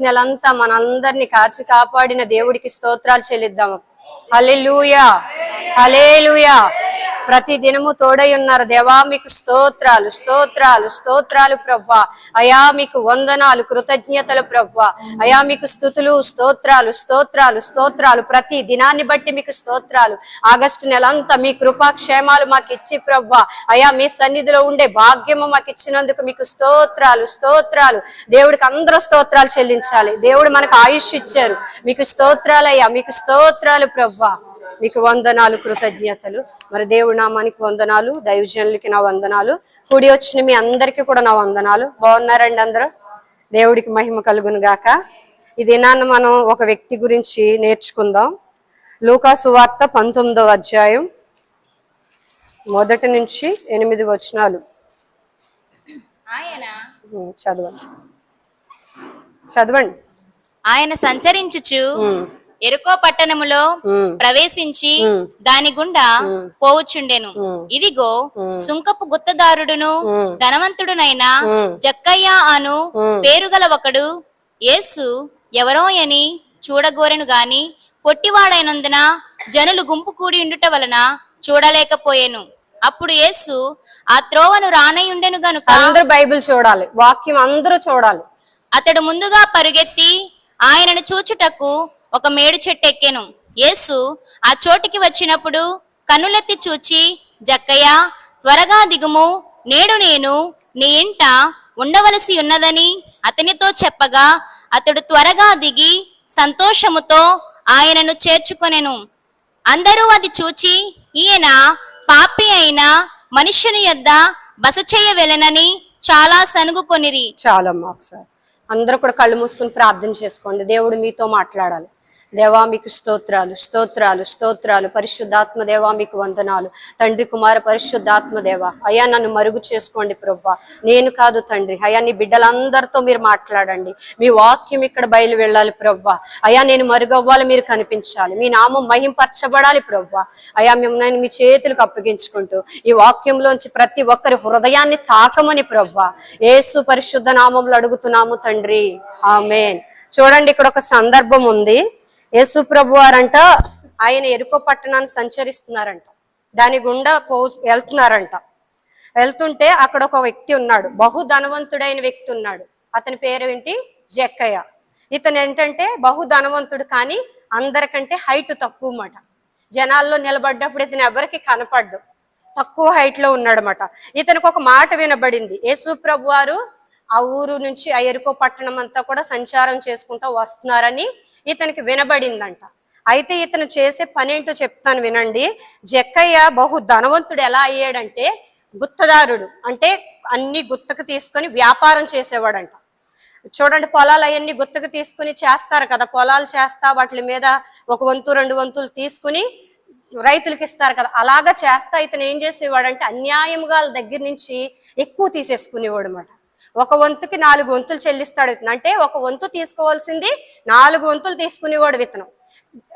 నెలంతా మనందరిని కాచి కాపాడిన దేవుడికి స్తోత్రాలు చెల్లిద్దాము. హల్లెలూయా. హల్లెలూయా. ప్రతి దినము తోడై ఉన్నారు దేవా మీకు స్తోత్రాలు స్తోత్రాలు స్తోత్రాలు ప్రవ్వా. అయా మీకు వందనాలు కృతజ్ఞతలు ప్రవ్వా. అయా మీకు స్థుతులు స్తోత్రాలు స్తోత్రాలు స్తోత్రాలు. ప్రతి దినాన్ని బట్టి మీకు స్తోత్రాలు. ఆగస్టు నెల అంతా మీ కృపాక్షేమాలు మాకు ఇచ్చి ప్రవ్వా. అయా మీ సన్నిధిలో ఉండే భాగ్యము మాకు ఇచ్చినందుకు మీకు స్తోత్రాలు స్తోత్రాలు. దేవుడికి అందరూ స్తోత్రాలు చెల్లించాలి. దేవుడు మనకు ఆయుష్ ఇచ్చారు మీకు స్తోత్రాలు అయ్యా మీకు స్తోత్రాలు ప్రవ్వా. మీకు వందనాలు కృతజ్ఞతలు. మరి దేవుడి నామానికి వందనాలు దైవజనులకి నా వందనాలు. కూడి వచ్చిన మీ అందరికీ కూడా నా వందనాలు. బాగున్నారండి అందరూ? దేవుడికి మహిమ కలుగును గాక. ఈ దినాన్ని మనం ఒక వ్యక్తి గురించి నేర్చుకుందాం. లూకా సువార్త పంతొమ్మిదవ అధ్యాయం మొదటి నుంచి ఎనిమిది వచనాలు. చదవండి. చదవండి. ఆయన సంచరించుచు ఎరుకో పట్టణములో ప్రవేశించి. దాని గుండా పోవుచుండెను ఉమ్. ఇదిగో సుంకపు గుత్తదారుడును. ధనవంతుడునైన. జక్కయ్య అను. పేరుగల ఒకడు యేసు ఎవరో అని చూడగోరెను గాని పొట్టివాడైనందున జనులు గుంపు కూడి ఉండుట వలన చూడలేకపోయెను అప్పుడు యేసు ఆ త్రోవను రానయ్యుండెను గనుక అందరూ బైబిల్ చూడాలి వాక్యం అందరూ చూడాలి అతడు ముందుగా పరుగెత్తి ఆయనను చూచుటకు ఒక మేడు చెట్టు ఎక్కెను యేసు ఆ చోటికి వచ్చినప్పుడు కనులెత్తి చూచి జక్కయ్య త్వరగా దిగుము. నేడు నేను నీ ఇంట ఉండవలసి ఉన్నదని అతనితో చెప్పగా అతడు త్వరగా దిగి సంతోషముతో ఆయనను చేర్చుకొనెను. అందరూ అది చూచి ఈయన పాపి అయిన మనుష్యుని యొద్ద బస చేయ వెళ్ళనని చాలా సనుగుకొనిరి. చాలమ్మా ఒకసారి అందరూ కూడా కళ్ళు మూసుకుని ప్రార్థన చేసుకోండి. దేవుడు మీతో మాట్లాడాలి. దేవా మీకు స్తోత్రాలు స్తోత్రాలు స్తోత్రాలు. పరిశుద్ధాత్మ దేవా మీకు వందనాలు. తండ్రి కుమార పరిశుద్ధాత్మ దేవ అయ్యా నన్ను మరుగు చేసుకోండి ప్రభా నేను కాదు తండ్రి. అయ్యా నీ బిడ్డలందరితో మీరు మాట్లాడండి. మీ వాక్యం ఇక్కడ బయలు వెళ్ళాలి ప్రభా అయ్యా నేను మరుగవ్వాలి మీరు కనిపించాలి. మీ నామం మహింపరచబడాలి ప్రభా అయ్యా మిమ్మల్ని మీ చేతులకు అప్పగించుకుంటూ ఈ వాక్యంలోంచి ప్రతి ఒక్కరి హృదయాన్ని తాకమని ప్రభా ఏసు పరిశుద్ధ నామంలో అడుగుతున్నాము తండ్రి. ఆమెన్. చూడండి ఇక్కడ ఒక సందర్భం ఉంది. యేసు ప్రభు వారంట ఆయన ఎరుకో పట్టణాన్ని సంచరిస్తున్నారంట. దాని గుండా పో వెళ్తున్నారంట. వెళ్తుంటే అక్కడ ఒక వ్యక్తి ఉన్నాడు. బహు ధనవంతుడైన వ్యక్తి ఉన్నాడు. అతని పేరు ఏంటి? జక్కయ్య. ఇతను ఏంటంటే బహు ధనవంతుడు కానీ అందరికంటే హైట్ తక్కువ మాట జనాల్లో నిలబడ్డప్పుడు ఇతను ఎవరికి కనపడ్డు. తక్కువ హైట్లో ఉన్నాడనమాట ఇతనికి ఒక మాట వినబడింది. యేసు ప్రభు వారు ఆ ఊరు నుంచి ఆ ఎరుకో పట్టణం అంతా కూడా సంచారం చేసుకుంటూ వస్తున్నారని ఇతనికి వినబడిందంట. అయితే ఇతను చేసే పనేంటో చెప్తాను వినండి. జక్కయ్య బహు ధనవంతుడు ఎలా అయ్యాడంటే గుత్తదారుడు. అంటే అన్ని గుత్తకు తీసుకొని వ్యాపారం చేసేవాడంట. చూడండి పొలాలు అవన్నీ గుత్తకు తీసుకుని చేస్తారు కదా. పొలాలు చేస్తా వాటి మీద ఒక వంతు రెండు వంతులు తీసుకుని రైతులకు ఇస్తారు కదా. అలాగా చేస్తా ఇతను ఏం చేసేవాడంటే అన్యాయంగా దగ్గర నుంచి ఎక్కువ తీసేసుకునేవాడు అనమాట ఒక వంతుకి నాలుగు వంతులు చెల్లిస్తాడు ఇతను. అంటే ఒక వంతు తీసుకోవాల్సింది నాలుగు వంతులు తీసుకునేవాడు ఇతను.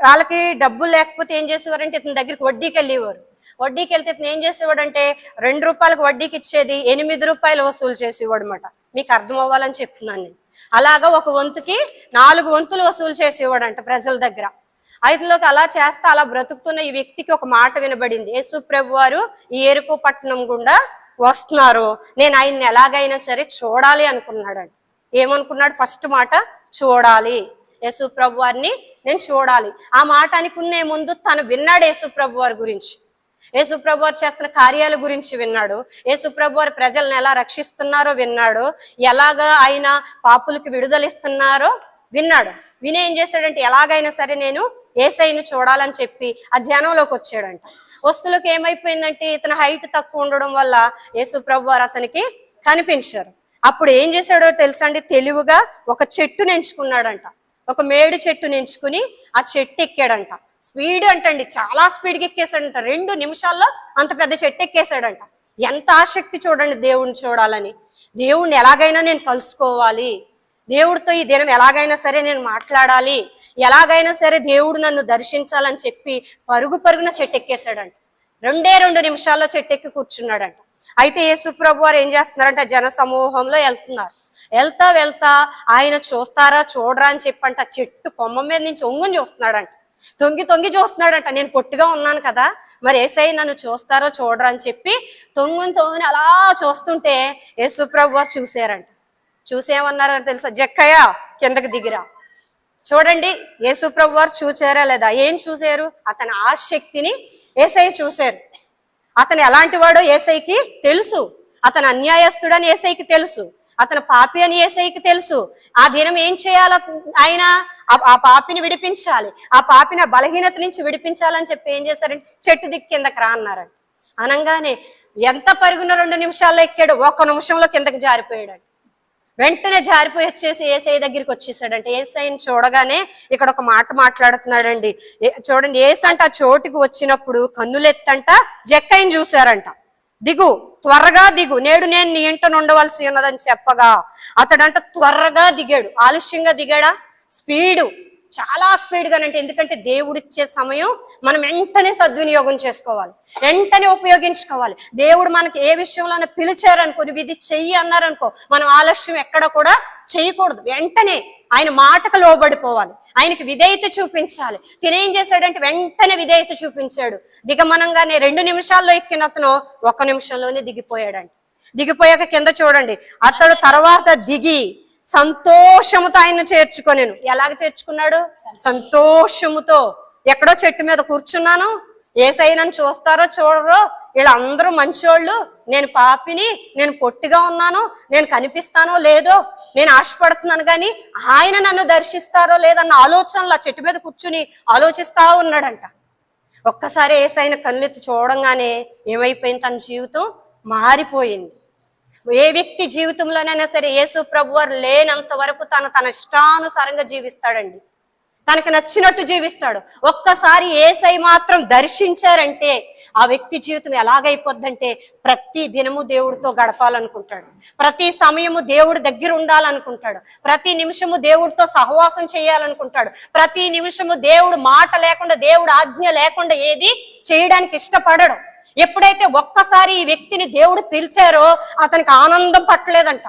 వాళ్ళకి డబ్బులు లేకపోతే ఏం చేసేవారంటే ఇతని దగ్గరికి వడ్డీకి వెళ్ళేవారు. వడ్డీకి వెళ్తే ఇతను ఏం చేసేవాడంటే రెండు రూపాయలకు వడ్డీకి ఇచ్చేది ఎనిమిది రూపాయలు వసూలు చేసేవాడు అనమాట మీకు అర్థం అవ్వాలని చెప్తున్నాను నేను. అలాగా ఒక వంతుకి నాలుగు వంతులు వసూలు చేసేవాడంట ప్రజల దగ్గర. ఐదులోకి అలా చేస్తా అలా బ్రతుకుతున్న ఈ వ్యక్తికి ఒక మాట వినబడింది. యేసు ప్రభు వారు ఈ ఏరుకో పట్టణం గుండా వస్తున్నారు. నేను ఆయన్ని ఎలాగైనా సరే చూడాలి అనుకున్నాడంట ఏమనుకున్నాడు? ఫస్ట్ మాట చూడాలి. యేసు ప్రభు వారిని నేను చూడాలి. ఆ మాట అనుకునే ముందు తను విన్నాడు యేసు ప్రభు వారి గురించి. యేసు ప్రభు వారు చేస్తున్న కార్యాల గురించి విన్నాడు. యేసు ప్రభు వారు ప్రజలను ఎలా రక్షిస్తున్నారో విన్నాడు. ఎలాగా ఆయన పాపులకి విడుదలిస్తున్నారో విన్నాడు. విని ఏం చేశాడంటే ఎలాగైనా సరే నేను ఏసైని చూడాలని చెప్పి ఆ జనంలోకి వచ్చాడంట. వస్తువులకు ఏమైపోయిందంటే ఇతని హైట్ తక్కువ ఉండడం వల్ల యేసు ప్రభు వారు అతనికి కనిపించారు. అప్పుడు ఏం చేశాడో తెలుసండి తెలివిగా ఒక చెట్టును ఎంచుకున్నాడంట ఒక మేడు చెట్టును ఎంచుకుని ఆ చెట్టు ఎక్కాడంట. స్పీడ్ అంటండి చాలా స్పీడ్గా ఎక్కేసాడంట రెండు నిమిషాల్లో అంత పెద్ద చెట్టు ఎక్కేసాడంట ఎంత ఆసక్తి చూడండి దేవుణ్ణి చూడాలని. దేవుణ్ణి ఎలాగైనా నేను కలుసుకోవాలి. దేవుడితో ఈ దినం ఎలాగైనా సరే నేను మాట్లాడాలి. ఎలాగైనా సరే దేవుడు నన్ను దర్శించాలని చెప్పి పరుగు పరుగున చెట్టు ఎక్కేశాడంట రెండే రెండు నిమిషాల్లో చెట్టెక్కి కూర్చున్నాడంట. అయితే యేసుప్రభు వారు ఏం చేస్తున్నారంట జన సమూహంలో వెళ్తున్నారు. వెళ్తా వెళ్తా ఆయన చూస్తారా చూడరా అని చెప్పంట. చెట్టు కొమ్మ మీద నుంచి ఒంగుని చూస్తున్నాడంట. తొంగి తొంగి చూస్తున్నాడంట. నేను పొట్టిగా ఉన్నాను కదా మరి ఏసై నన్ను చూస్తారో చూడరా అని చెప్పి తొంగుని తొంగుని అలా చూస్తుంటే యేసుప్రభు వారు చూసారంట చూసేమన్నారో తెలుసా? జక్కయ్య కిందకి దిగిరా. చూడండి యేసుప్రభు వారు చూచారా లేదా? ఏం చూశారు? అతని ఆశక్తిని ఏసై చూశారు. అతను ఎలాంటి వాడో ఏసైకి తెలుసు. అతను అన్యాయస్తుడని ఏసైకి తెలుసు. అతను పాపి అని ఏసైకి తెలుసు. ఆ దినం ఏం చేయాల ఆయన? ఆ- పాపిని విడిపించాలి. ఆ పాపిని ఆ బలహీనత నుంచి విడిపించాలని చెప్పి ఏం చేశారంటే చెట్టు దిక్కు కిందకి రా అన్నారండి అనగానే ఎంత పరుగున రెండు నిమిషాల్లో ఎక్కాడు? ఒక్క నిమిషంలో కిందకి జారిపోయాడు వెంటనే జారిపోయి వచ్చేసి ఏసఐ దగ్గరికి వచ్చేసాడంటే ఏసైని చూడగానే ఇక్కడ ఒక మాట మాట్లాడుతున్నాడండి. చూడండి ఏసు ఆ చోటుకి వచ్చినప్పుడు కన్నులెత్తంట జక్కైని చూశారంట. దిగు త్వరగా దిగు. నేడు నేను నీ ఇంట ఉండవలసి ఉన్నదని చెప్పగా అతడంట త్వరగా దిగాడు. ఆలస్యంగా దిగాడా? స్పీడు. చాలా స్పీడ్గా అంటే ఎందుకంటే దేవుడిచ్చే సమయం మనం వెంటనే సద్వినియోగం చేసుకోవాలి. వెంటనే ఉపయోగించుకోవాలి. దేవుడు మనకి ఏ విషయంలోనే పిలిచారనుకో నువ్వు ఇది చెయ్యి అన్నారనుకో మనం ఆలస్యం ఎక్కడ కూడా చేయకూడదు వెంటనే ఆయన మాటకు లోబడిపోవాలి. ఆయనకి విధేయత చూపించాలి. తినేం చేశాడంటే వెంటనే విధేయత చూపించాడు. దిగమనంగానే రెండు నిమిషాల్లో ఎక్కిన అతను ఒక్క నిమిషంలోనే దిగిపోయాడంట. దిగిపోయాక కింద చూడండి. అతడు తర్వాత దిగి సంతోషముతో ఆయన చేర్చుకొనేను. ఎలాగ చేర్చుకున్నాడు? సంతోషముతో. ఎక్కడో చెట్టు మీద కూర్చున్నాను. ఏసై నన్ను చూస్తారో చూడరో వీళ్ళందరూ మంచోళ్ళు. నేను పాపిని నేను పొట్టిగా ఉన్నాను నేను కనిపిస్తానో లేదో నేను ఆశపడుతున్నాను కానీ ఆయన నన్ను దర్శిస్తారో లేదన్న ఆలోచనలు ఆ చెట్టు మీద కూర్చుని ఆలోచిస్తా ఉన్నాడంట. ఒక్కసారి ఏసైన కన్నెత్తి చూడంగానే ఏమైపోయింది తన జీవితం? మారిపోయింది. ఏ వ్యక్తి జీవితంలోనైనా సరే యేసు ప్రభువారు లేనంత వరకు తను తన ఇష్టానుసారంగా జీవిస్తాడండి. తనకు నచ్చినట్టు జీవిస్తాడు. ఒక్కసారి ఏసై మాత్రం దర్శించారంటే ఆ వ్యక్తి జీవితం ఎలాగైపోద్దంటే ప్రతి దినము దేవుడితో గడపాలనుకుంటాడు. ప్రతి సమయము దేవుడి దగ్గర ఉండాలనుకుంటాడు. ప్రతి నిమిషము దేవుడితో సహవాసం చేయాలనుకుంటాడు. ప్రతి నిమిషము దేవుడు మాట లేకుండా దేవుడు ఆజ్ఞ లేకుండా ఏది చేయడానికి ఇష్టపడడు. ఎప్పుడైతే ఒక్కసారి ఈ వ్యక్తిని దేవుడు పిలిచారో అతనికి ఆనందం పట్టలేదంట.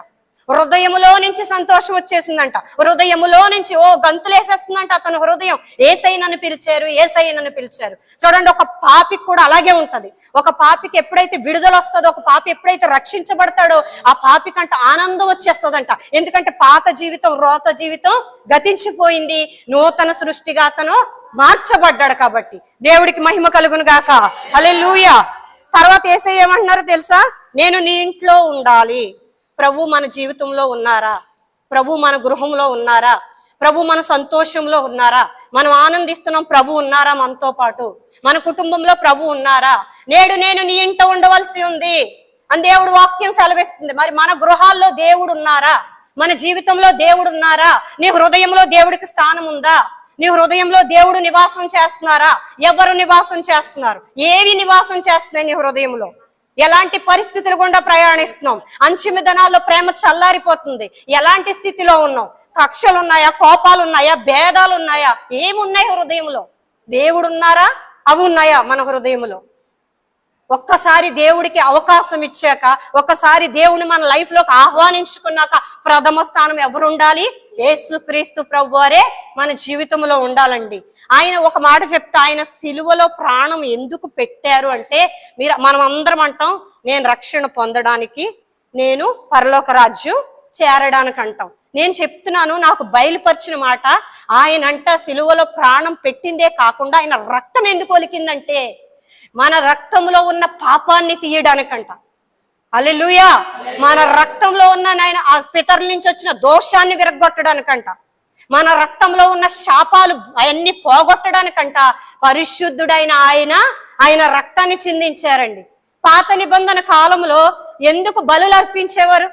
హృదయములో నుంచి సంతోషం వచ్చేసిందంట. హృదయములో నుంచి ఓ గంతులేసేస్తుందంట అతను హృదయం. ఏసై నన్ను పిలిచారు ఏసై నన్ను పిలిచారు. చూడండి ఒక పాపికి కూడా అలాగే ఉంటది. ఒక పాపికి ఎప్పుడైతే విడుదల వస్తుందో ఒక పాపి ఎప్పుడైతే రక్షించబడతాడో ఆ పాపికంట ఆనందం వచ్చేస్తుందంట. ఎందుకంటే పాత జీవితం రోత జీవితం గతించిపోయింది. నూతన సృష్టిగా అతను మార్చబడ్డాడు కాబట్టి. దేవుడికి మహిమ కలుగును గాక. హల్లెలూయా. తర్వాత ఏసై ఏమంటున్నారో తెలుసా? నేను నీ ఇంట్లో ఉండాలి. ప్రభు మన జీవితంలో ఉన్నారా? ప్రభు మన గృహంలో ఉన్నారా? ప్రభు మన సంతోషంలో ఉన్నారా? మనం ఆనందిస్తున్నాం ప్రభు ఉన్నారా మనతో పాటు? మన కుటుంబంలో ప్రభు ఉన్నారా? నేడు నేను నీ ఇంట ఉండవలసి ఉంది. అని దేవుడు వాక్యం సెలవిస్తుంది. మరి మన గృహాల్లో దేవుడు ఉన్నారా? మన జీవితంలో దేవుడు ఉన్నారా? నీ హృదయంలో దేవుడికి స్థానం ఉందా? నీ హృదయంలో దేవుడు నివాసం చేస్తున్నారా? ఎవరు నివాసం చేస్తున్నారు? ఏవి నివాసం చేస్తున్నాయి నీ హృదయంలో? ఎలాంటి పరిస్థితులు గుండా ప్రయాణిస్తున్నాం? అంచిమి ధనాల్లో ప్రేమ చల్లారిపోతుంది. ఎలాంటి స్థితిలో ఉన్నాం? కక్షలు ఉన్నాయా కోపాలు ఉన్నాయా భేదాలు ఉన్నాయా ఏమున్నాయి హృదయంలో? దేవుడు ఉన్నారా అవి ఉన్నాయా మన హృదయంలో? ఒక్కసారి దేవుడికి అవకాశం ఇచ్చాక ఒక్కసారి దేవుని మన లైఫ్లోకి ఆహ్వానించుకున్నాక ప్రథమ స్థానం ఎవరు ఉండాలి? యేసుక్రీస్తు ప్రభు వారే మన జీవితంలో ఉండాలండి. ఆయన ఒక మాట చెప్తే ఆయన సిలువలో ప్రాణం ఎందుకు పెట్టారు అంటే మీరు మనం అందరం అంటాం నేను రక్షణ పొందడానికి నేను పరలోక రాజ్యం చేరడానికి అంటాం. నేను చెప్తున్నాను నాకు బయలుపరిచిన మాట ఆయన అంట సిలువలో ప్రాణం పెట్టిందే కాకుండా ఆయన రక్తం ఎందుకు ఒలికిందంటే మన రక్తంలో ఉన్న పాపాన్ని తీయడానికంట. అల్లెలుయా మన రక్తంలో ఉన్న నాయన ఆ పితరుల నుంచి వచ్చిన దోషాన్ని విరగొట్టడానికంట మన రక్తంలో ఉన్న శాపాలు అవన్నీ పోగొట్టడానికంట. పరిశుద్ధుడైన ఆయన ఆయన రక్తాన్ని చిందించారండి. పాత నిబంధన కాలంలో ఎందుకు బలులు అర్పించేవారు?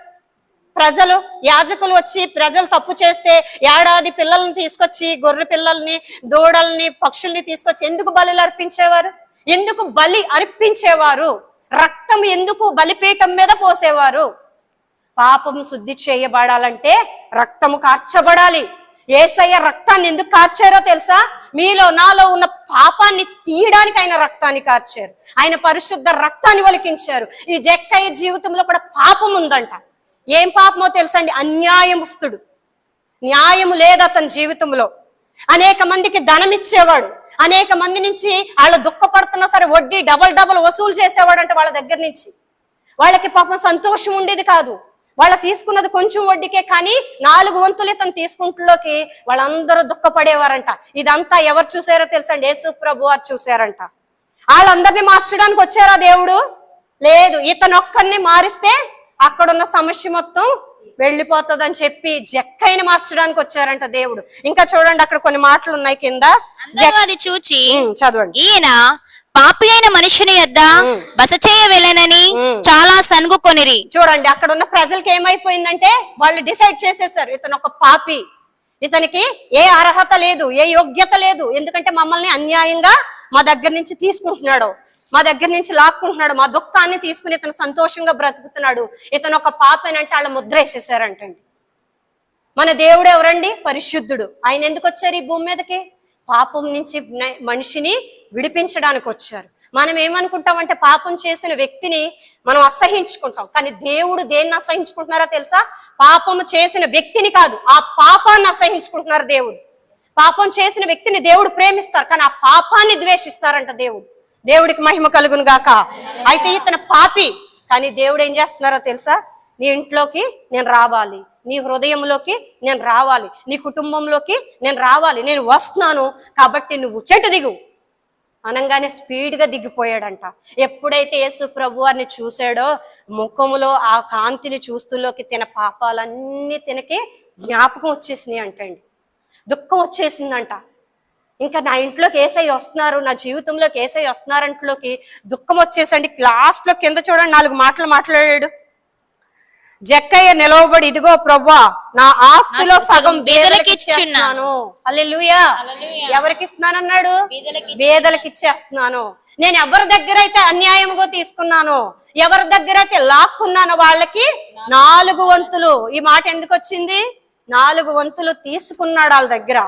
ప్రజలు యాజకులు వచ్చి ప్రజలు తప్పు చేస్తే ఏడాది పిల్లల్ని తీసుకొచ్చి గొర్రె పిల్లల్ని దూడల్ని పక్షుల్ని తీసుకొచ్చి ఎందుకు బలులు అర్పించేవారు? ఎందుకు బలి అర్పించేవారు? రక్తం ఎందుకు బలిపీఠం మీద పోసేవారు? పాపం శుద్ధి చేయబడాలంటే రక్తము కార్చబడాలి. ఏసయ్య రక్తాన్ని ఎందుకు కార్చారో తెలుసా? మీలో నాలో ఉన్న పాపాన్ని తీయడానికి ఆయన రక్తాన్ని కార్చారు. ఆయన పరిశుద్ధ రక్తాన్ని ఒలికించారు ఈ జక్కయ్య జీవితంలో కూడా పాపం ఉందంట. ఏం పాపమో తెలుసండి అన్యాయముస్తుడు. న్యాయము లేదు అతని జీవితంలో. అనేక మందికి ధనం ఇచ్చేవాడు. అనేక మంది నుంచి వాళ్ళు దుఃఖపడుతున్నా సరే వడ్డీ డబల్ డబల్ వసూలు చేసేవాడు అంటే వాళ్ళ దగ్గర నుంచి. వాళ్ళకి పాపం సంతోషం ఉండేది కాదు. వాళ్ళ తీసుకున్నది కొంచెం వడ్డీకే కానీ నాలుగు వంతులు ఇతను తీసుకుంటులోకి వాళ్ళందరూ దుఃఖపడేవారంట. ఇదంతా ఎవరు చూసారో తెలుసండి? యేసు ప్రభు వారు చూసారంట. వాళ్ళందరినీ మార్చడానికి వచ్చారా దేవుడు? లేదు. ఇతను ఒక్కరిని మారిస్తే అక్కడున్న సమస్య మొత్తం వెళ్ళిపోతుందని చెప్పి జక్కైని మార్చడానికి వచ్చారంట దేవుడు. ఇంకా చూడండి అక్కడ కొన్ని మాటలు ఉన్నాయి కింద అది చూచి చదవండి. ఈయన పాపి అయిన మనుషుని యొద్ద బస చేయ వెళ్ళనని చాలా సనుగుకొనిరి చూడండి అక్కడ ఉన్న ప్రజలకి ఏమైపోయిందంటే వాళ్ళు డిసైడ్ చేసేసారు ఇతను ఒక పాపి. ఇతనికి ఏ అర్హత లేదు ఏ యోగ్యత లేదు. ఎందుకంటే మమ్మల్ని అన్యాయంగా మా దగ్గర నుంచి తీసుకుంటున్నాడు. మా దగ్గర నుంచి లాక్కుంటున్నాడు మా దుఃఖాన్ని తీసుకుని ఇతను సంతోషంగా బ్రతుకుతున్నాడు. ఇతను ఒక పాపనంటే వాళ్ళ ముద్ర వేసేసారంటండి. మన దేవుడు ఎవరండి? పరిశుద్ధుడు. ఆయన ఎందుకు వచ్చారు ఈ భూమి మీదకి? పాపం నుంచి మనిషిని విడిపించడానికి వచ్చారు. మనం ఏమనుకుంటామంటే పాపం చేసిన వ్యక్తిని మనం అసహించుకుంటాం. కానీ దేవుడు దేన్ని అసహించుకుంటున్నారో తెలుసా? పాపము చేసిన వ్యక్తిని కాదు. ఆ పాపాన్ని అసహించుకుంటున్నారు దేవుడు. పాపం చేసిన వ్యక్తిని దేవుడు ప్రేమిస్తారు. కానీ ఆ పాపాన్ని ద్వేషిస్తారంట దేవుడు. దేవుడికి మహిమ కలుగును గాక. అయితే ఇతను పాపి. కానీ దేవుడు ఏం చేస్తున్నారో తెలుసా? నీ ఇంట్లోకి నేను రావాలి. నీ హృదయంలోకి నేను రావాలి. నీ కుటుంబంలోకి నేను రావాలి. నేను వస్తున్నాను. కాబట్టి నువ్వు చెట్టు దిగు. అనగానే స్పీడ్గా దిగిపోయాడంట. ఎప్పుడైతే యేసు ప్రభు వారిని చూశాడో ముఖములో ఆ కాంతిని చూస్తులోకి తిన పాపాలన్నీ తినకి జ్ఞాపకం వచ్చేసినాయి అంటండి. దుఃఖం వచ్చేసిందంట. ఇంకా నా ఇంట్లోకి ఏసై వస్తున్నారు నా జీవితంలోకి ఏసై వస్తున్నారంట్లోకి దుఃఖం వచ్చేసండి. లాస్ట్లో కింద చూడండి నాలుగు మాటలు మాట్లాడాడు. జక్కయ్య నిలవబడి ఇదిగో ప్రవ్వా నా ఆస్తిలో సగం బీదలకి ఇచ్చున్నాను. ఇచ్చేస్తున్నాను హల్లెలూయా. ఎవరికి ఇస్తున్నానన్నాడు బేదలకి ఇచ్చేస్తున్నాను నేను ఎవరి దగ్గర అయితే అన్యాయముగా తీసుకున్నానో ఎవరి దగ్గర అయితే లాక్కున్నానో వాళ్ళకి నాలుగు వంతులు. ఈ మాట ఎందుకు వచ్చింది నాలుగు వంతులు తీసుకున్నాడు వాళ్ళ దగ్గర.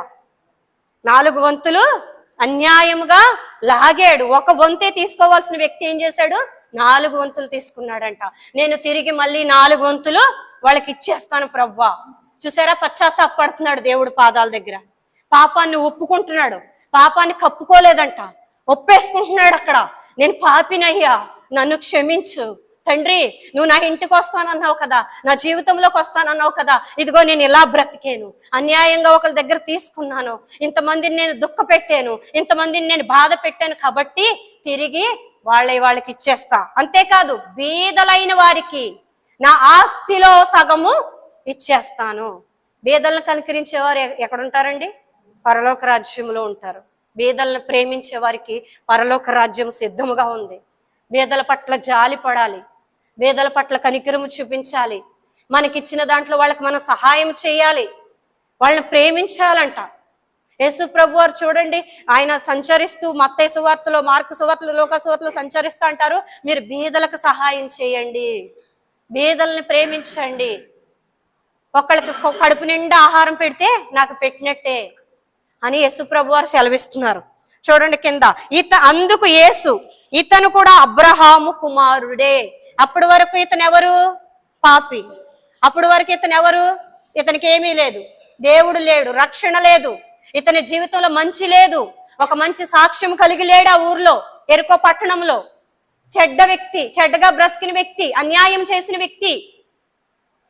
నాలుగు వంతులు అన్యాయముగా లాగాడు. ఒక వంతే తీసుకోవాల్సిన వ్యక్తి ఏం చేశాడు? నాలుగు వంతులు తీసుకున్నాడంట. నేను తిరిగి మళ్ళీ నాలుగు వంతులు వాళ్ళకి ఇచ్చేస్తాను ప్రవ్వా. చూసారా? పశ్చాత్తాపడుతున్నాడు దేవుడు పాదాల దగ్గర. పాపాన్ని ఒప్పుకుంటున్నాడు. పాపాన్ని కప్పుకోలేదంట. ఒప్పేసుకుంటున్నాడు అక్కడ. నేను పాపినయ్యా. నన్ను క్షమించు. తండ్రి నువ్వు నా ఇంటికి వస్తానన్నావు కదా నా జీవితంలోకి వస్తానన్నావు కదా ఇదిగో నేను ఇలా బ్రతికాను. అన్యాయంగా ఒకరి దగ్గర తీసుకున్నాను. ఇంతమందిని నేను దుఃఖ పెట్టాను. ఇంతమందిని నేను బాధ పెట్టాను కాబట్టి తిరిగి వాళ్ళ వాళ్ళకి ఇచ్చేస్తా. అంతేకాదు బీదలైన వారికి నా ఆస్తిలో సగము ఇచ్చేస్తాను. బీదలను కనుకరించే వారు ఎక్కడ ఉంటారండి పరలోక రాజ్యంలో ఉంటారు. బీదలను ప్రేమించే వారికి పరలోక రాజ్యం సిద్ధముగా ఉంది. బీదల పట్ల జాలి పడాలి. బీదల పట్ల కనికరము చూపించాలి. మనకిచ్చిన దాంట్లో వాళ్ళకి మనం సహాయం చేయాలి. వాళ్ళని ప్రేమించాలంట. యేసు ప్రభు వారు చూడండి ఆయన సంచరిస్తూ మత్తయి సువార్తలో మార్కు సువార్తలు లోక సువార్తలు సంచరిస్తూ అంటారు. మీరు బీదలకు సహాయం చేయండి. బీదల్ని ప్రేమించండి. ఒకళ్ళకి కడుపు నిండా ఆహారం పెడితే నాకు పెట్టినట్టే అని యేసు ప్రభు వారు సెలవిస్తున్నారు. చూడండి కింద. ఇత అందుకు యేసు ఇతను కూడా అబ్రహాము కుమారుడే. అప్పటి వరకు ఇతను ఎవరు? పాపి. అప్పటి వరకు ఇతను ఎవరు? ఇతనికి ఏమీ లేదు. దేవుడు లేడు రక్షణ లేదు. ఇతని జీవితంలో మంచి లేదు. ఒక మంచి సాక్ష్యం కలిగి లేడు ఆ ఊర్లో ఎరుకో పట్టణంలో. చెడ్డ వ్యక్తి చెడ్డగా బ్రతికిన వ్యక్తి అన్యాయం చేసిన వ్యక్తి.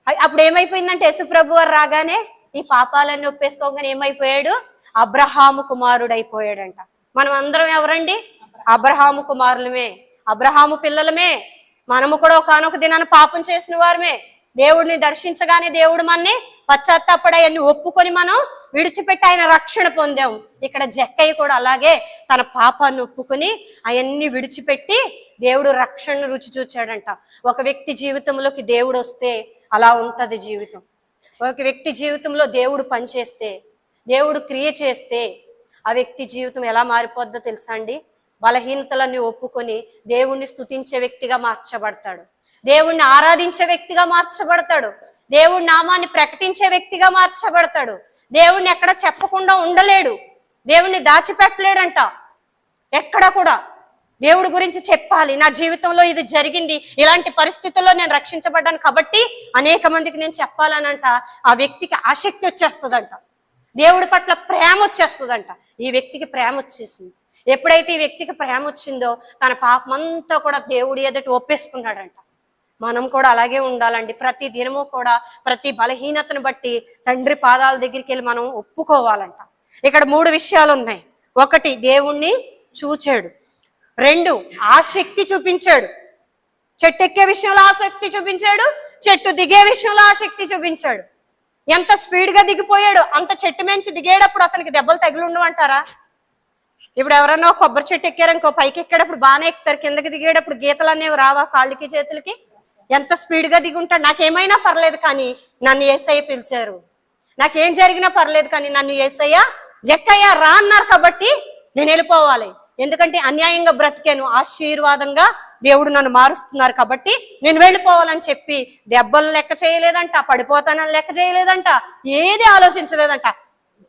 అప్పుడు ఏమైపోయిందంటే యశుప్రభు వారు రాగానే ఈ పాపాలన్నీ ఒప్పేసుకోగానే ఏమైపోయాడు? అబ్రహాము కుమారుడైపోయాడంట. మనం అందరం ఎవరండి? అబ్రహాము కుమారులమే. అబ్రహాము పిల్లలమే. మనము కూడా ఒకనొక దినాన్ని పాపం చేసిన వారమే. దేవుడిని దర్శించగానే దేవుడు మనని పశ్చాత్తాపడి అవన్నీ ఒప్పుకొని మనం విడిచిపెట్టి ఆయన రక్షణ పొందాం. ఇక్కడ జక్కయ్య కూడా అలాగే తన పాపాన్ని ఒప్పుకొని అవన్నీ విడిచిపెట్టి దేవుడు రక్షణ రుచి చూచాడంట. ఒక వ్యక్తి జీవితంలోకి దేవుడు వస్తే అలా ఉంటది జీవితం. ఒక వ్యక్తి జీవితంలో దేవుడు పనిచేస్తే దేవుడు క్రియ చేస్తే ఆ వ్యక్తి జీవితం ఎలా మారిపోద్దో తెలుసా అండి బలహీనతలన్నీ ఒప్పుకొని దేవుణ్ణి స్తుతించే వ్యక్తిగా మార్చబడతాడు. దేవుణ్ణి ఆరాధించే వ్యక్తిగా మార్చబడతాడు. దేవుడి నామాన్ని ప్రకటించే వ్యక్తిగా మార్చబడతాడు. దేవుణ్ణి ఎక్కడ చెప్పకుండా ఉండలేడు. దేవుణ్ణి దాచిపెట్టలేడంట. ఎక్కడ కూడా. దేవుడి గురించి చెప్పాలి. నా జీవితంలో ఇది జరిగింది. ఇలాంటి పరిస్థితుల్లో నేను రక్షించబడ్డాను కాబట్టి అనేక మందికి నేను చెప్పాలనంట. ఆ వ్యక్తికి ఆసక్తి వచ్చేస్తుందంట. దేవుడి పట్ల ప్రేమ వచ్చేస్తుందంట. ఈ వ్యక్తికి ప్రేమ వచ్చేసింది. ఎప్పుడైతే ఈ వ్యక్తికి ప్రేమ వచ్చిందో తన పాపమంతా కూడా దేవుడి ఎదుటి ఒప్పేసుకున్నాడంట. మనం కూడా అలాగే ఉండాలండి. ప్రతి దినము కూడా ప్రతి బలహీనతను బట్టి తండ్రి పాదాల దగ్గరికి వెళ్ళి మనం ఒప్పుకోవాలంట. ఇక్కడ మూడు విషయాలు ఉన్నాయి. ఒకటి దేవుణ్ణి చూచాడు. రెండు ఆసక్తి చూపించాడు. చెట్టు ఎక్కే విషయంలో ఆసక్తి చూపించాడు. చెట్టు దిగే విషయంలో ఆసక్తి చూపించాడు. ఎంత స్పీడ్గా దిగిపోయాడు అంత చెట్టు మించి దిగేటప్పుడు అతనికి దెబ్బలు తగిలి ఇప్పుడు ఎవరన్నా కొబ్బరి చెట్టు ఎక్కారనుకో పైకి ఎక్కేటప్పుడు బాగానే ఎక్కుతారు. కిందకి దిగేటప్పుడు గీతలు అనేవి రావా కాళ్ళకి చేతులకి? ఎంత స్పీడ్గా దిగి ఉంటాడు నాకేమైనా పర్లేదు కానీ నన్ను ఏసయ్య పిలిచారు. నాకేం జరిగినా పర్లేదు కానీ నన్ను ఏసయ్య జక్కయ్య రా అన్నారు కాబట్టి నేను వెళ్ళిపోవాలి. ఎందుకంటే అన్యాయంగా బ్రతికాను. ఆశీర్వాదంగా దేవుడు నన్ను మారుస్తున్నారు కాబట్టి నేను వెళ్ళిపోవాలని చెప్పి దెబ్బలు లెక్క చేయలేదంట పడిపోతానని లెక్క చేయలేదంట ఏది ఆలోచించలేదంట.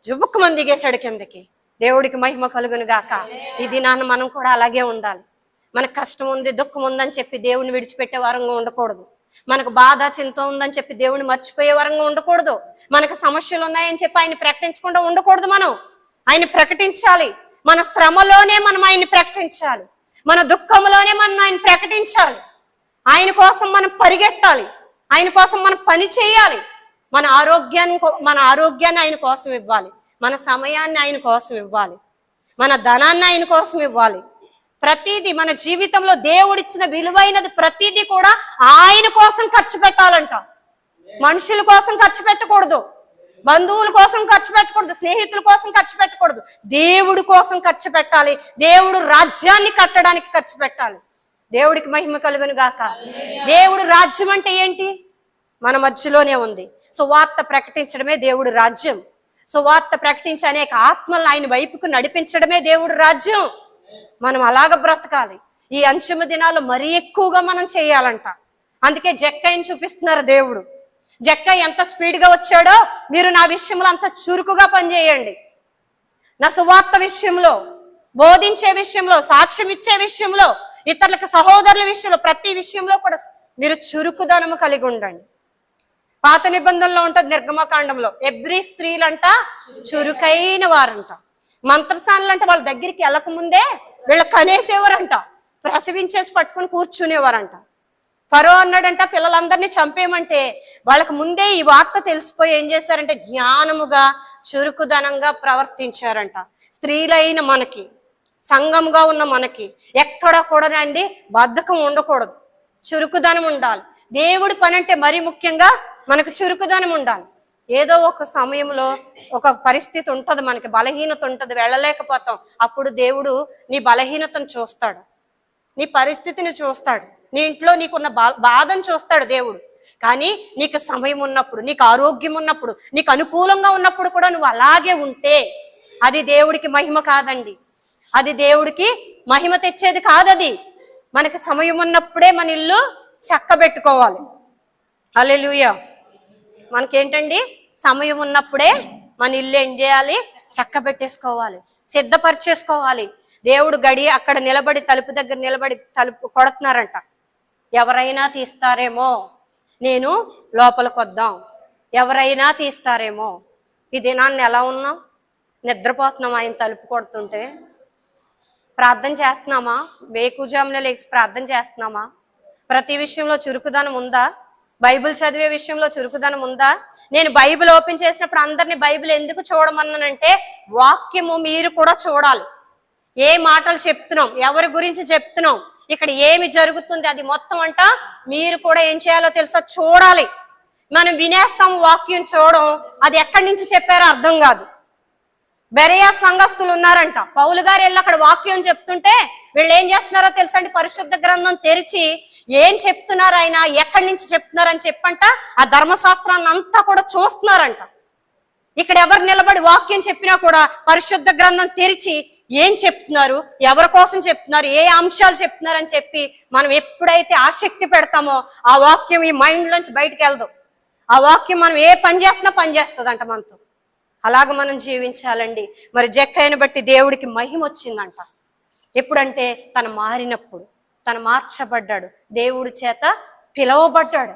జుబుక్కు మంది దిగేశాడు కిందకి. దేవుడికి మహిమ కలుగును గాక. ఇది నాన్న మనం కూడా అలాగే ఉండాలి. మనకు కష్టం ఉంది దుఃఖం ఉందని చెప్పి దేవుని విడిచిపెట్టే వరంగా ఉండకూడదు. మనకు బాధ చింత ఉందని చెప్పి దేవుని మర్చిపోయే వరంగా ఉండకూడదు. మనకు సమస్యలు ఉన్నాయని చెప్పి ఆయన ప్రకటించకుండా ఉండకూడదు మనం. ఆయన ప్రకటించాలి. మన శ్రమలోనే మనం ఆయన్ని ప్రకటించాలి. మన దుఃఖంలోనే మనం ఆయన ప్రకటించాలి. ఆయన కోసం మనం పరిగెట్టాలి. ఆయన కోసం మనం పని చేయాలి. మన ఆరోగ్యాన్ని కో- మన ఆరోగ్యాన్ని ఆయన కోసం ఇవ్వాలి. మన సమయాన్ని ఆయన కోసం ఇవ్వాలి. మన ధనాన్ని ఆయన కోసం ఇవ్వాలి. ప్రతిదీ మన జీవితంలో దేవుడిచ్చిన విలువైనది ప్రతిదీ కూడా ఆయన కోసం ఖర్చు పెట్టాలంట. మనుషుల కోసం ఖర్చు పెట్టకూడదు. బంధువుల కోసం ఖర్చు పెట్టకూడదు స్నేహితుల కోసం ఖర్చు పెట్టకూడదు. దేవుడి కోసం ఖర్చు పెట్టాలి. దేవుడు రాజ్యాన్ని కట్టడానికి ఖర్చు పెట్టాలి. దేవుడికి మహిమ కలుగును గాక. దేవుడు రాజ్యం అంటే ఏంటి? మన మధ్యలోనే ఉంది. సువార్త ప్రకటించడమే దేవుడు రాజ్యం. సువార్త ప్రకటించి అనేక ఆత్మలను ఆయన వైపుకు నడిపించడమే దేవుడు రాజ్యం. మనం అలాగ బ్రతకాలి. ఈ అంశమ దినాలు మరీ ఎక్కువగా మనం చేయాలంట. అందుకే జక్కయ్యని చూపిస్తున్నారు దేవుడు. జక్క ఎంత స్పీడ్గా వచ్చాడో మీరు నా విషయంలో అంత చురుకుగా పనిచేయండి. నా సువార్త విషయంలో బోధించే విషయంలో సాక్ష్యం ఇచ్చే విషయంలో ఇతరులకు సహోదరుల విషయంలో ప్రతి విషయంలో కూడా మీరు చురుకుదనము కలిగి ఉండండి. పాత నిబంధనలో ఉంటుంది నిర్గమకాండంలో ఎవ్రీ స్త్రీలంట చురుకైన వారంట. మంత్రసానులు అంటే వాళ్ళ దగ్గరికి వెళ్ళక ముందే కనేసేవారంట ప్రసవించేసి పట్టుకుని కూర్చునేవారంట. ఫరో అన్నాడంట పిల్లలందరినీ చంపేయమంటే. వాళ్ళకి ముందే ఈ వార్త తెలిసిపోయి ఏం చేశారంటే జ్ఞానముగా చురుకుదనంగా ప్రవర్తించారంట. స్త్రీలైన మనకి సంఘంగా ఉన్న మనకి ఎక్కడ కూడా అండి బద్ధకం ఉండకూడదు. చురుకుదనం ఉండాలి. దేవుడి పని అంటే మరీ ముఖ్యంగా మనకు చురుకుదనం ఉండాలి. ఏదో ఒక సమయంలో ఒక పరిస్థితి ఉంటుంది మనకి బలహీనత ఉంటుంది వెళ్ళలేకపోతాం. అప్పుడు దేవుడు నీ బలహీనతను చూస్తాడు. నీ పరిస్థితిని చూస్తాడు. నీ ఇంట్లో నీకున్న బా బాధను చూస్తాడు దేవుడు. కానీ నీకు సమయం ఉన్నప్పుడు నీకు ఆరోగ్యం ఉన్నప్పుడు నీకు అనుకూలంగా ఉన్నప్పుడు కూడా నువ్వు అలాగే ఉంటే అది దేవుడికి మహిమ కాదండి. అది దేవుడికి మహిమ తెచ్చేది కాదది. మనకి సమయం ఉన్నప్పుడే మన ఇల్లు చక్కబెట్టుకోవాలి. అల్లెలుయ మనకేంటండి? సమయం ఉన్నప్పుడే మన ఇల్లు ఏం చేయాలి? చక్క పెట్టేసుకోవాలి సిద్ధపరిచేసుకోవాలి. దేవుడు గడి అక్కడ నిలబడి తలుపు దగ్గర నిలబడి తలుపు కొడుతున్నారంట. ఎవరైనా తీస్తారేమో. నేను లోపలికి వద్దాం. ఎవరైనా తీస్తారేమో. ఈ దినాన్ని ఎలా ఉన్నాం నిద్రపోతున్నాం ఆయన తలుపు కొడుతుంటే. ప్రార్థన చేస్తున్నామా? వేకుజామున లేచి ప్రార్థన చేస్తున్నామా? ప్రతి విషయంలో చురుకుదనం ఉందా? బైబిల్ చదివే విషయంలో చురుకుదనం ఉందా? నేను బైబిల్ ఓపెన్ చేసినప్పుడు అందరినీ బైబిల్ ఎందుకు చూడమన్నానంటే వాక్యము మీరు కూడా చూడాలి. ఏ మాటలు చెప్తున్నాం? ఎవరి గురించి చెప్తున్నాం? ఇక్కడ ఏమి జరుగుతుంది అది మొత్తం అంట మీరు కూడా ఏం చేయాలో తెలుసా? చూడాలి. మనం వినేస్తాం వాక్యం చూడడం. అది ఎక్కడి నుంచి చెప్పారో అర్థం కాదు. బెరయా సంఘస్థులు ఉన్నారంట. పౌలు గారు వెళ్ళి అక్కడ వాక్యం చెప్తుంటే వీళ్ళు ఏం చేస్తున్నారో తెలుసండి పరిశుద్ధ గ్రంథం తెరిచి ఏం చెప్తున్నారు ఆయన ఎక్కడి నుంచి చెప్తున్నారని చెప్పంట ఆ ధర్మశాస్త్రాన్ని అంతా కూడా చూస్తున్నారంట. ఇక్కడ ఎవరు నిలబడి వాక్యం చెప్పినా కూడా పరిశుద్ధ గ్రంథం తెరిచి ఏం చెప్తున్నారు? ఎవరి కోసం చెప్తున్నారు? ఏ అంశాలు చెప్తున్నారు అని చెప్పి మనం ఎప్పుడైతే ఆసక్తి పెడతామో ఆ వాక్యం ఈ మైండ్ నుంచి బయటకు వెళ్దు ఆ వాక్యం మనం ఏ పని చేస్తున్నా పని చేస్తుందంట మనతో. అలాగ మనం జీవించాలండి. మరి జక్కయ్యను బట్టి దేవుడికి మహిమ వచ్చిందంట. ఎప్పుడంటే తను మారినప్పుడు తను మార్చబడ్డాడు. దేవుడి చేత పిలవబడ్డాడు.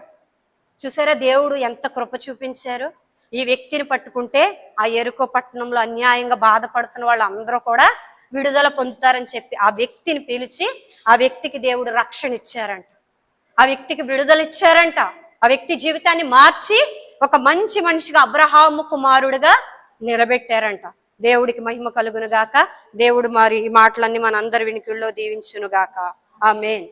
చూసారా దేవుడు ఎంత కృప చూపించారు? ఈ వ్యక్తిని పట్టుకుంటే ఆ ఎరుకో పట్టణంలో అన్యాయంగా బాధపడుతున్న వాళ్ళందరూ కూడా విడుదల పొందుతారని చెప్పి ఆ వ్యక్తిని పిలిచి ఆ వ్యక్తికి దేవుడు రక్షణ ఇచ్చారంట. ఆ వ్యక్తికి విడుదల ఇచ్చారంట. ఆ వ్యక్తి జీవితాన్ని మార్చి ఒక మంచి మనిషిగా అబ్రహాము కుమారుడుగా నిలబెట్టారంట. దేవుడికి మహిమ కలుగును గాక. దేవుడు మరి ఈ మాటలన్నీ మనందరి వినికిల్లో దీవించును గాక. ఆ మెయిన్